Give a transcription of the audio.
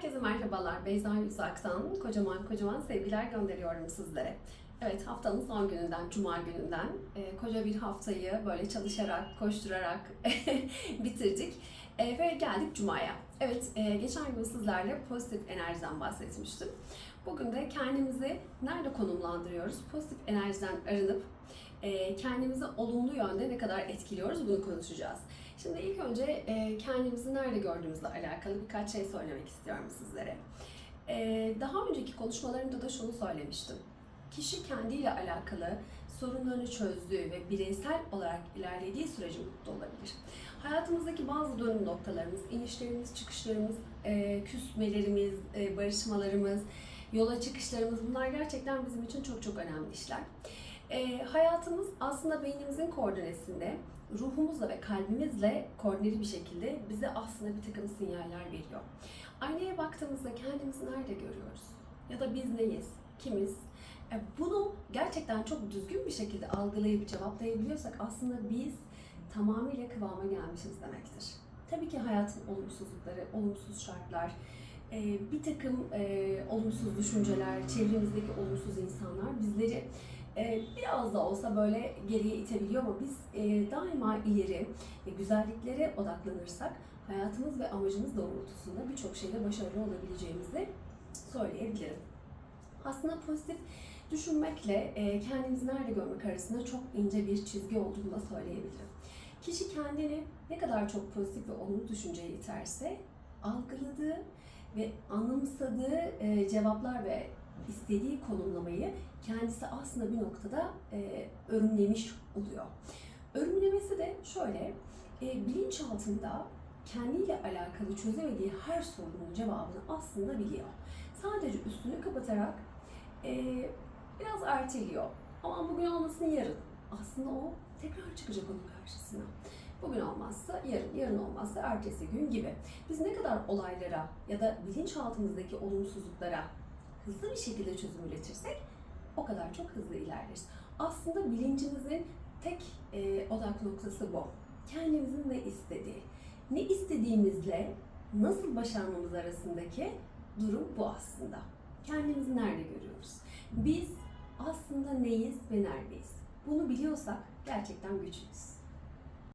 Herkese merhabalar. Beyza Yüzak'tan kocaman kocaman sevgiler gönderiyorum sizlere. Evet haftanın son gününden, cuma gününden e, koca bir haftayı böyle çalışarak, koşturarak bitirdik. E, ve geldik cumaya. Evet e, geçen gün sizlerle pozitif enerjiden bahsetmiştim. Bugün de kendimizi nerede konumlandırıyoruz? Pozitif enerjiden arınıp e, kendimizi olumlu yönde ne kadar etkiliyoruz bunu konuşacağız. Şimdi ilk önce e, kendimizi nerede gördüğümüzle alakalı birkaç şey söylemek istiyorum sizlere. E, daha önceki konuşmalarımda da şunu söylemiştim. Kişi kendiyle alakalı sorunlarını çözdüğü ve bireysel olarak ilerlediği sürece mutlu olabilir. Hayatımızdaki bazı dönüm noktalarımız, inişlerimiz, çıkışlarımız, e, küsmelerimiz, e, barışmalarımız, yola çıkışlarımız bunlar gerçekten bizim için çok çok önemli işler. E, hayatımız aslında beynimizin koordinesinde ruhumuzla ve kalbimizle koordineli bir şekilde bize aslında bir takım sinyaller veriyor. Aynaya baktığımızda kendimizi nerede görüyoruz? Ya da biz neyiz? Kimiz? E, Bunu gerçekten çok düzgün bir şekilde algılayıp cevaplayabiliyorsak aslında biz tamamıyla kıvama gelmişiz demektir. Tabii ki hayatın olumsuzlukları, olumsuz şartlar, e, bir takım e, olumsuz düşünceler, çevremizdeki olumsuz insanlar bizleri biraz da olsa böyle geriye itebiliyor ama biz daima ileri güzelliklere odaklanırsak hayatımız ve amacımız doğrultusunda birçok şeyde başarılı olabileceğimizi söyleyebilirim. Aslında pozitif düşünmekle e, kendimizi nerede görmek arasında çok ince bir çizgi olduğunu da söyleyebilirim. Kişi kendini ne kadar çok pozitif ve olumlu düşünceye iterse algıladığı ve anımsadığı e, cevaplar ve istediği konumlamayı kendisi aslında bir noktada e, örümlemiş oluyor. Örümlemesi de şöyle, e, bilinçaltında kendiyle alakalı çözemediği her sorunun cevabını aslında biliyor. Sadece üstünü kapatarak e, biraz erteliyor. Ama bugün olmasın yarın. Aslında o tekrar çıkacak onun karşısına. Bugün olmazsa yarın, yarın olmazsa ertesi gün gibi. Biz ne kadar olaylara ya da bilinçaltımızdaki olumsuzluklara hızlı bir şekilde çözüm üretirsek o kadar çok hızlı ilerleriz. Aslında bilincimizin tek e, odak noktası bu. Kendimizin ne istediği. Ne istediğimizle nasıl başarmamız arasındaki durum bu aslında. Kendimizi nerede görüyoruz? Biz neyiz ve neredeyiz? Bunu biliyorsak gerçekten güçlüyüz.